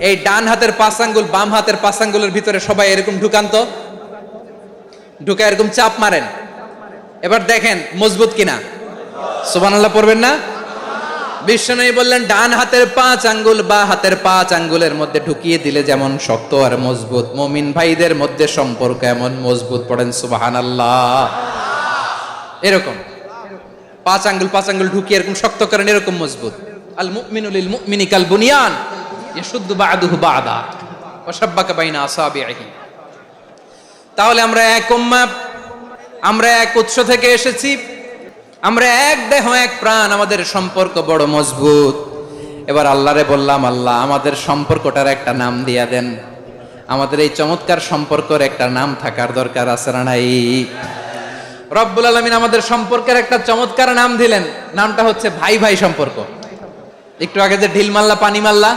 এই ডান হাতের পাঁচ আঙ্গুল, বাম হাতের পাঁচ আঙ্গুলের ভিতরে সবাই এরকম ঢুকান্ত ঢুকে এরকম চাপ মারেন। এবার দেখেন, মজবুত কিনা। সুবহানাল্লাহ, পড়বেন না? বিশ্বনবী বললেন, ডান হাতের পাঁচ আঙ্গুল, বা হাতের পাঁচ আঙ্গুলের মধ্যে ঢুকিয়ে দিলে যেমন শক্ত আর মজবুত। মমিন ভাইদের মধ্যে সম্পর্ক এমন মজবুত। পড়েন, সুবহানাল্লাহ। এরকম। পাঁচ আঙ্গুল পাঁচ আঙ্গুল ঢুকিয়ে এরকম শক্ত করেন, এরকম মজবুত। আল মুমিনু লিল মুমিনি কাল বুনিয়ান বা'দা বাইনা আসাবিহি তাহলে আমরা এক উম্মা আমরা এক উৎস থেকে এসেছি, আমরা এক দেহ, এক প্রাণ, আমাদের সম্পর্ক বড় মজবুত। এবার আল্লাহরে বললাম, আল্লাহ, আমাদের সম্পর্কটার একটা নাম দিয়া দেন। আমাদের এই চমৎকার সম্পর্কের একটা নাম থাকার দরকার আছে না নাই? রব্বুল আলমিন আমাদের সম্পর্কের একটা চমৎকার নাম দিলেন, নামটা হচ্ছে ভাই ভাই সম্পর্ক। একটু আগে যে ঢিল মাল্লা পানি মাল্লা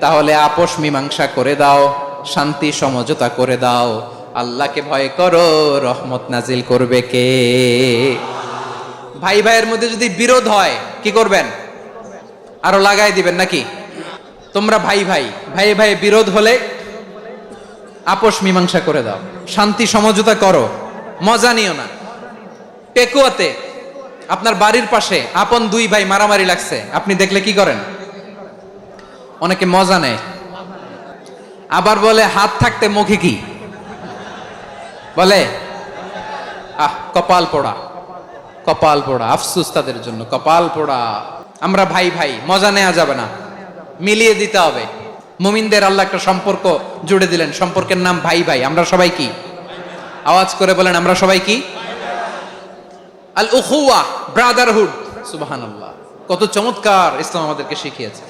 তাহলে আপোষ মীমাংসা করে দাও, শান্তি সমঝোতা করে দাও। আল্লাহকে ভয় করো, রহমত নাজিল করবে কে? ভাই ভাইয়ের মধ্যে যদি বিরোধ হয়, কি করবেন? আরও লাগাই দিবেন নাকি? তোমরা ভাই ভাই ভাই ভাই বিরোধ হলে আপোষ মীমাংসা করে দাও। শান্তি সমঝোতা করো। মজা নিও না। পেকুয়াতে আপনার বাড়ির পাশে আপন দুই ভাই মারামারি লাগছে। আপনি দেখলে কি করেন? অনেকে মজা নেয়। আবার বলে, হাত থাকতে মুখে কি? বলে, আহ, কপাল পোড়া। কপাল পোড়া, আফসুস তাদের জন্য, কপাল পোড়া। আমরা ভাই ভাই, মজা নেওয়া যাবে না। মিলিয়ে দিতে হবে। মুমিনদের আল্লাহ একটা সম্পর্ক জুড়ে দিলেন। সম্পর্কের নাম ভাই ভাই। আমরা সবাই কি? আওয়াজ করে বলেন, আমরা সবাই কি? আল উখুয়া ব্রাদারহুড সুবহানাল্লাহ। কত চমৎকার ইসলাম আমাদেরকে শিখিয়েছে।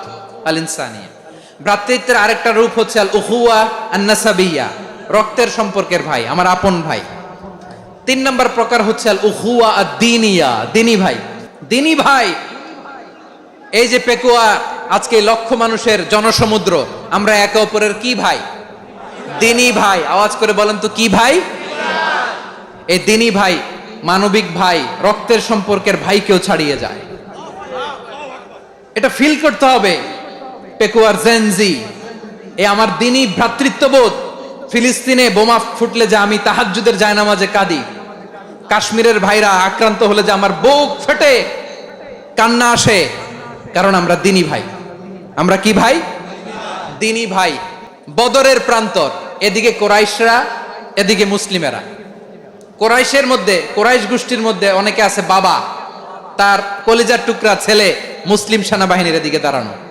আল ইনসানিয়া ভ্রাতৃত্বের আরেকটা রূপ হচ্ছে আল উহুয়া আন্নাসাবিয়া, রক্তের সম্পর্কের ভাই, আমার আপন ভাই। তিন নম্বর প্রকার হচ্ছে আল উহুয়া দিনিয়া দিনী ভাই। দিনী ভাই, এই যে পেকুয়া, আজকে লক্ষ মানুষের জনসমুদ্র, আমরা একে অপরের কি ভাই? দিনী ভাই। আওয়াজ করে বলেন তো, কি ভাই? এই দিনী ভাই, মানবিক ভাই, রক্তের সম্পর্কের ভাইকেও ছাড়িয়ে যায়। এটা ফিল করতে হবে। পেকুয়ার জেনজি। এ আমার দিনী ভ্রাতৃত্ববোধ। ফিলিস্তিনে বোমা ফুটলে যে আমি তাহাজ্জুদের জায়নামাজে কাঁদি। কাশ্মীরের ভাইরা আক্রান্ত হলে যে আমার বুক ফেটে। কান্না আসে, কারণ আমরা দিনী ভাই। আমরা কি ভাই? দিনী ভাই। বদরের প্রান্তর, এদিকে কোরাইশরা, এদিকে মুসলিমেরা। কোরাইশের মধ্যে, কোরাইশ গোষ্ঠীর মধ্যে অনেকে আছে বাবা। তার কলিজার টুকরা ছেলে মুসলিম সেনাবাহিনীর এদিকে দাঁড়ানো।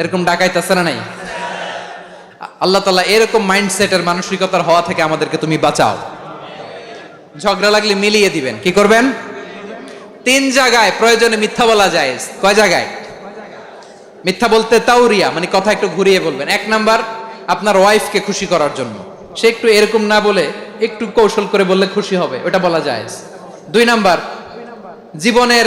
এরকম ডাকাইতেছে না নাই? আল্লাহ তালা এরকম মাইন্ডসেটের মানসিকতার হওয়া থেকে আমাদেরকে তুমি বাঁচাও। ঝগড়া লাগলে মিলিয়ে দিবেন। কি করবেন? তিন জায়গায় প্রয়োজনে মিথ্যা বলা যায়। কয় জায়গায়? মিথ্যা বলতে তাউরিয়া মানে কথা একটু ঘুরিয়ে বলবেন। এক নাম্বার, আপনার ওয়াইফকে খুশি করার জন্য। সে একটু এরকম না বলে একটু কৌশল করে বললে খুশি হবে, ওটা বলা যায়। দুই নাম্বার, জীবনের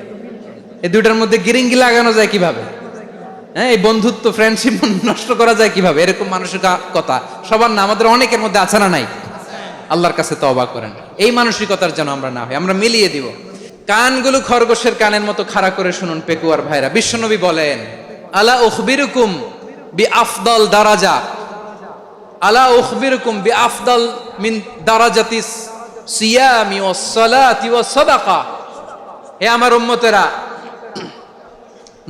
এই দুইটার মধ্যে গিরিঙ্গি লাগানো যায় কীভাবে? হ্যাঁ এই বন্ধুত্ব ফ্রেন্ডশিপ নষ্ট করা যায় কীভাবে? এরকম মানসিকতা সবার না, আমাদের অনেকের মধ্যে আছে না নাই? আল্লাহর কাছে তো অবাক করেন। এই মানসিকতার যেন আমরা না হয় আমরা মিলিয়ে দিব। কানগুলো খরগোশের কানের মতো খাড়া করে শুনুন, পেকুয়ার ভাইরা। বিশ্বনবী বলেন, আলা উখবিরুকুম বি আফদল দারাজা। আলা উখবিরুকুম বি আফদল মিন দারাজাতিস সিয়ামি ওয়াস সালাতি ওয়াস সাদাকা হে আমার উম্মতেরা